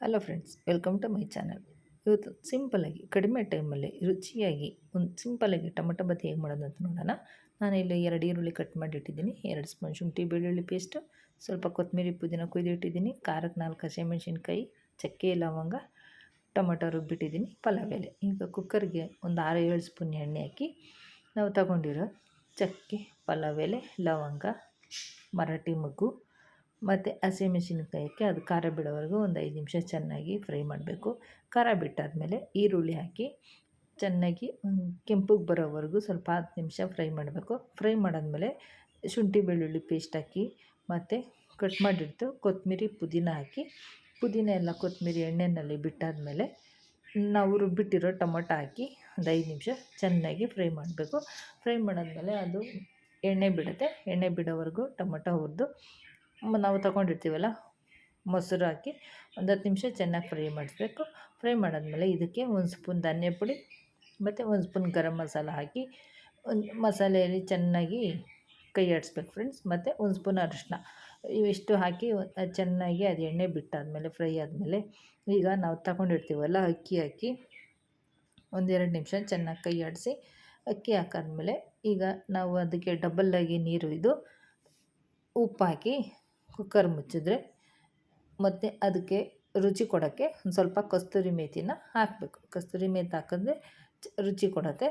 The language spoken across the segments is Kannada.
Hello friends welcome to my channel ಇವತ್ತು ಸಿಂಪಲಾಗಿ ಕಡಿಮೆ ಟೈಮಲ್ಲಿ ರುಚಿಯಾಗಿ, ಒಂದು ಸಿಂಪಲಾಗಿ ಟೊಮಟೊ ಬತ್ತಿ ಹೇಗೆ ಮಾಡೋದು ಅಂತ ನೋಡೋಣ. ನಾನು ಇಲ್ಲಿ ಎರಡು ಈರುಳ್ಳಿ ಕಟ್ ಮಾಡಿ ಇಟ್ಟಿದ್ದೀನಿ ಎರಡು ಸ್ಪೂನ್ ಶುಂಠಿ ಬೆಳ್ಳುಳ್ಳಿ ಪೇಸ್ಟು ಸ್ವಲ್ಪ ಕೊತ್ತಂಬರಿ ಪುದೀನ ಕುಯ್ದು ಇಟ್ಟಿದ್ದೀನಿ ಖಾರಕ್ಕೆ ನಾಲ್ಕು ಹಸಿಮೆಣ್ಸಿನ್ಕಾಯಿ, ಚಕ್ಕೆ ಲವಂಗ, ಟೊಮಟೊ ರುಬ್ಬಿಟ್ಟಿದ್ದೀನಿ, ಪಲಾವ್ ಎಲೆ. ಈಗ ಕುಕ್ಕರ್ಗೆ ಒಂದು ಆರು ಏಳು ಸ್ಪೂನ್ ಎಣ್ಣೆ ಹಾಕಿ, ನಾವು ತಗೊಂಡಿರೋ ಚಕ್ಕೆ, ಪಲಾವ್ ಎಲೆ, ಲವಂಗ, ಮರಾಠಿ ಮೊಗ್ಗು ಮತ್ತು ಹಸಿಮೆಣ್ಸಿನ್ಕಾಯಕ್ಕೆ ಅದು ಖಾರ ಬಿಡೋವರೆಗೂ ಒಂದು ಐದು ನಿಮಿಷ ಚೆನ್ನಾಗಿ ಫ್ರೈ ಮಾಡಬೇಕು. ಖಾರ ಬಿಟ್ಟಾದಮೇಲೆ ಈರುಳ್ಳಿ ಹಾಕಿ ಚೆನ್ನಾಗಿ ಕೆಂಪಗೆ ಬರೋವರೆಗೂ ಸ್ವಲ್ಪ ಹತ್ತು ನಿಮಿಷ ಫ್ರೈ ಮಾಡಬೇಕು. ಫ್ರೈ ಮಾಡಾದಮೇಲೆ ಶುಂಠಿ ಬೆಳ್ಳುಳ್ಳಿ ಪೇಸ್ಟ್ ಹಾಕಿ ಮತ್ತು ಕಟ್ ಮಾಡಿಟ್ಟು ಕೊತ್ತಂಬರಿ ಪುದೀನ ಹಾಕಿ. ಪುದೀನ ಎಲ್ಲ ಕೊತ್ತಂಬರಿ ಎಣ್ಣೆಯಲ್ಲಿ ಬಿಟ್ಟಾದಮೇಲೆ ನಾವು ರುಬ್ಬಿಟ್ಟಿರೋ ಟೊಮೊಟೊ ಹಾಕಿ ಒಂದು ಐದು ನಿಮಿಷ ಚೆನ್ನಾಗಿ ಫ್ರೈ ಮಾಡಬೇಕು. ಫ್ರೈ ಮಾಡಾದಮೇಲೆ ಅದು ಎಣ್ಣೆ ಬಿಡುತ್ತೆ. ಎಣ್ಣೆ ಬಿಡೋವರೆಗೂ ಟೊಮೊಟೊ ಹುರಿದು ನಾವು ತಗೊಂಡಿರ್ತೀವಲ್ಲ? ಮೊಸರು ಹಾಕಿ ಒಂದು ಹತ್ತು ನಿಮಿಷ ಚೆನ್ನಾಗಿ ಫ್ರೈ ಮಾಡಿಸ್ಬೇಕು. ಫ್ರೈ ಮಾಡಾದಮೇಲೆ ಇದಕ್ಕೆ ಒಂದು ಸ್ಪೂನ್ ಧಾನ್ಯ ಪುಡಿ, ಮತ್ತು ಒಂದು ಸ್ಪೂನ್ ಗರಂ ಮಸಾಲ ಹಾಕಿ ಒಂದು ಮಸಾಲೆಯಲ್ಲಿ ಚೆನ್ನಾಗಿ ಕೈ ಆಡಿಸ್ಬೇಕು ಫ್ರೆಂಡ್ಸ್. ಮತ್ತು ಒಂದು ಸ್ಪೂನ್ ಅರಿಶಿನ ಇವಿಷ್ಟು ಹಾಕಿ ಚೆನ್ನಾಗಿ ಅದು ಎಣ್ಣೆ ಬಿಟ್ಟಾದಮೇಲೆ, ಫ್ರೈ ಆದಮೇಲೆ ಈಗ ನಾವು ತಗೊಂಡಿರ್ತೀವಲ್ಲ ಅಕ್ಕಿ ಹಾಕಿ ಒಂದೆರಡು ನಿಮಿಷ ಚೆನ್ನಾಗಿ ಕೈ ಆಡಿಸಿ ಅಕ್ಕಿ ಹಾಕಾದ್ಮೇಲೆ ಈಗ ನಾವು ಅದಕ್ಕೆ ಡಬಲ್ಲಾಗಿ ನೀರು ಇದು ಉಪ್ಪು ಹಾಕಿ ಕುಕ್ಕರ್ ಮುಚ್ಚಿದ್ರೆ ಮತ್ತು ಅದಕ್ಕೆ ರುಚಿ ಕೊಡೋಕ್ಕೆ ಒಂದು ಸ್ವಲ್ಪ ಕಸ್ತೂರಿ ಮೇಥಿನ ಹಾಕಬೇಕು. ಕಸ್ತೂರಿ ಮೇಥಿ ಹಾಕಿದ್ರೆ ರುಚಿ ಕೊಡುತ್ತೆ.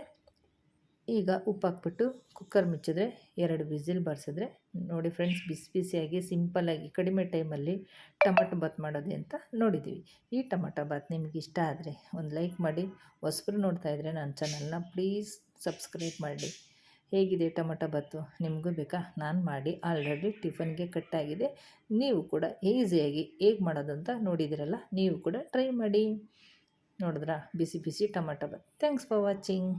ಈಗ ಉಪ್ಪು ಹಾಕ್ಬಿಟ್ಟು ಕುಕ್ಕರ್ ಮುಚ್ಚಿದ್ರೆ ಎರಡು ವಿಸಿಲ್ ಬರ್ಸಿದ್ರೆ ನೋಡಿ ಫ್ರೆಂಡ್ಸ್ ಬಿಸಿ ಬಿಸಿಯಾಗಿ ಸಿಂಪಲ್ಲಾಗಿ ಕಡಿಮೆ ಟೈಮಲ್ಲಿ ಟೊಮಟೊ ಬಾತ್ ಮಾಡೋದು ಅಂತ ನೋಡಿದ್ದೀವಿ. ಈ ಟೊಮಟೊ ಬಾತ್ ನಿಮಗೆ ಇಷ್ಟ ಆದರೆ ಒಂದು ಲೈಕ್ ಮಾಡಿ, ಹೊಸಬ್ರು ನೋಡ್ತಾಯಿದ್ರೆ ನನ್ನ ಚಾನಲ್ನ ಪ್ಲೀಸ್ ಸಬ್ಸ್ಕ್ರೈಬ್ ಮಾಡಿ. ಹೇಗಿದೆ ಟೊಮೊಟೊ ಬತ್ತು ನಿಮಗೂ ಬೇಕಾ? ನಾನು ಮಾಡಿ ಆಲ್ರೆಡಿ ಟಿಫನ್ಗೆ ಕಟ್ಟಾಗಿದೆ ನೀವು ಕೂಡ ಈಸಿಯಾಗಿ ಹೇಗೆ ಮಾಡೋದಂತ ನೋಡಿದಿರಲ್ಲ, ನೀವು ಕೂಡ ಟ್ರೈ ಮಾಡಿ. ನೋಡಿದ್ರಾ? ಬಿಸಿ ಬಿಸಿ tomato bath thanks for watching